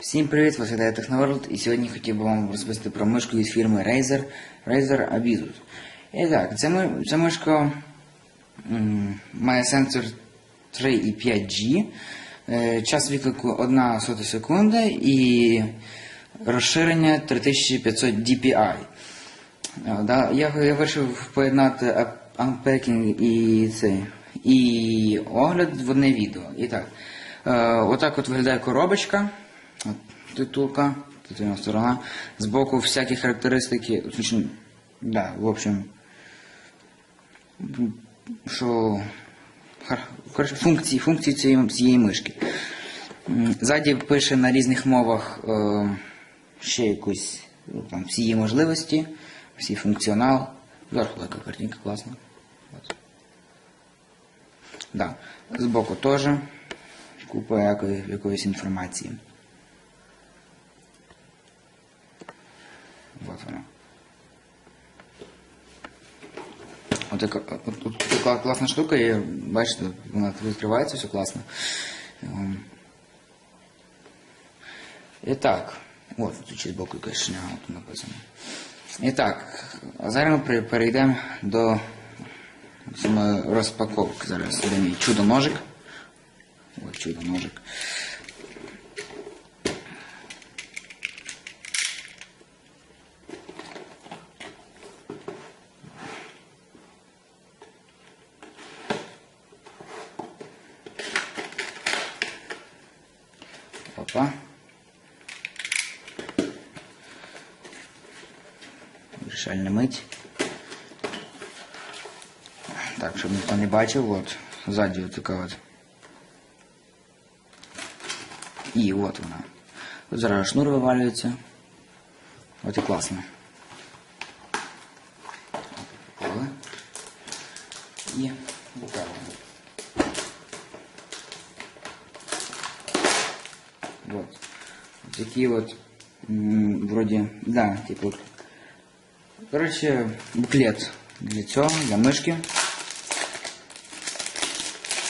Всім привіт, вас вітає Техноворld, і сьогодні хотів би вам розповісти про мишку від фірми Razer, Razer Abizus. І так, ця, ця мишка м, має сенсор 3,5G, е, час відклику 1 сота секунда і розширення 3500 DPI. Е, я, я вирішив поєднати unpacking і цей, і огляд в одне відео. І так, е, отак от виглядає коробочка, титулка, титульна сторона, збоку всякі характеристики, да, в общем, що функції, функції цієї, цієї мишки. Ззаді пише на різних мовах е, ще якусь ну, там, всі її можливості, всі функціонал. Зверху така картинка класна. От. Да. Збоку теж купа якої, якоїсь інформації. Вот вона. От така, от, от така класна штука, і бачите, вона відкривається, все класно. Ем. І так, от тут ще збоку якась шняга тут написано. І так, а зараз ми при- перейдемо до самої розпаковки. Зараз буде мій чудо-ножик. От чудо-ножик. Опа. Вирішальна мить. Так, щоб ніхто не бачив, от ззаді от така от. І от вона. Тут зараз шнур вивалюється. От і класно. Попали. І буквально. Вот. Вот такие вот, м, вроде, да, типа, короче, буклет для цього, для мишки.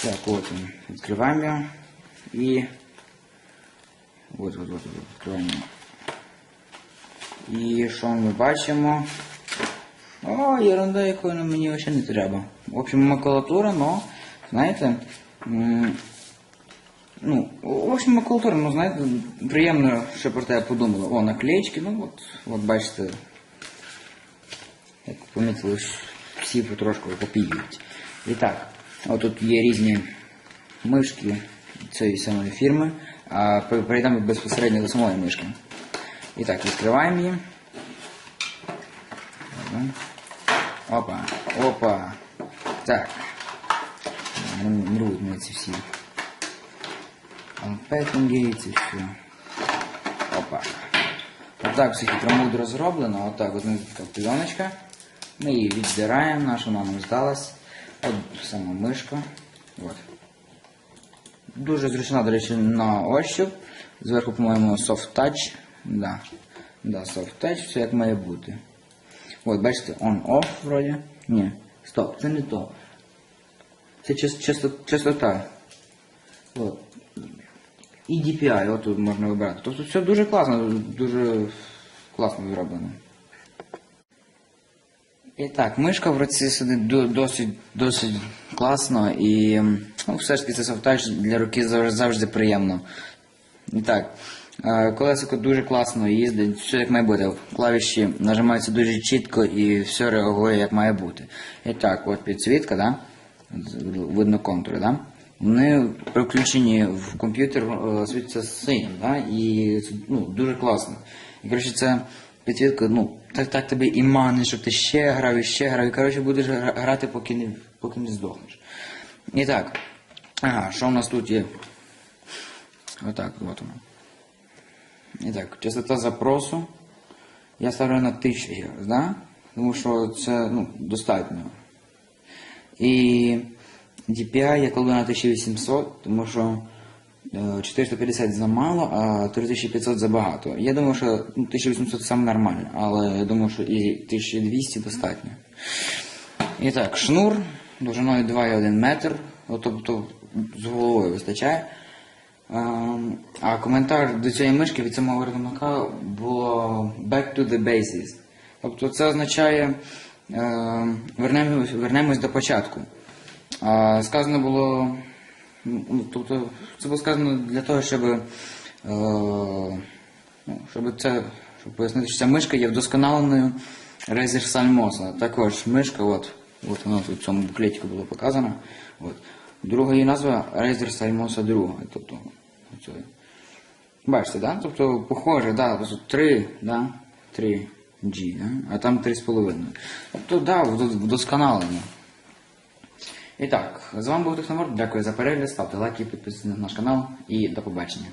Так, вот он, открываем его. И вот, вот, вот, вот, відкриваємо. І що ми бачимо? О, ерунда, якої нам мені взагалі не треба. В общем, макулатура, но, знаєте, м, Ну, в общем, макулатура, ну, знаєте, приємно, що про тебе подумали. О, наклеечки, ну от, от бачите, як помітили, що всі потрошку копіюють. І так, от тут є різні мишки цієї самої фірми, а пер- перейдемо безпосередньо до самої мишки. І так, відкриваємо її. Опа, опа. Так. Мрують мене ці всі Анпекінги, це все. Опа. Отак все хитромудро зроблено. Отак от така пленочка. Ми її віддираємо, наша вона здалась. От сама мишка. От. Дуже зручна, до речі, на ощуп. Зверху, по-моєму, soft touch. Да. Да, soft touch, все як має бути. От, бачите, on-off вроді. Ні, стоп, це не то. Це часто- частота. От. І DPI, от тут можна вибирати. Тобто все дуже класно, дуже класно зроблено. І так, мишка в руці сидить досить, досить класно і ну, все ж таки це софтач для руки завжди, завжди приємно. І так, е, колесико дуже класно їздить, все як має бути. Клавіші нажимаються дуже чітко і все реагує як має бути. І так, от підсвітка, да? Видно контури, да? Вони при включенні в комп'ютер е, світяться синім, да? і це ну, дуже класно. І коротше, це підсвітка, ну, так, так тебе і мане, щоб ти ще грав і ще грав. І коротше будеш грати, поки не, поки не здохнеш. І так, ага, що у нас тут є? Отак, от воно. І так, частота запросу. Я ставлю на 1000 Гц, да? Тому що це ну, достатньо. І DPI я кладу на 1800, тому що е, 450 замало, а 3500 забагато. Я думаю, що ну, 1800 саме нормально, але я думаю, що і 1200 достатньо. І так, шнур. довжиною 2,1 метр, тобто з головою вистачає. Ем, А коментар до цієї мишки від самого виробника було back to the basics. Тобто це означає е, вернемось, вернемось до початку. Сказано було. ну, Тобто, це було сказано для того, щоб, е, ну, щоб це, щоб пояснити, що ця мишка є вдосконаленою Razer Salmosa. Також мишка, от, от вона тут в цьому буклетику було показано. От. Друга її назва Razer Salmosa 2. Тобто, оце. Бачите, да? Тобто похоже, да, тобто 3, да? 3 G, да? а там 3,5. Тобто, да, вдо- вдосконалено. І так, з вами був Техномор. Дякую за перегляд, ставте лайки, підписуйтесь на наш канал і до побачення.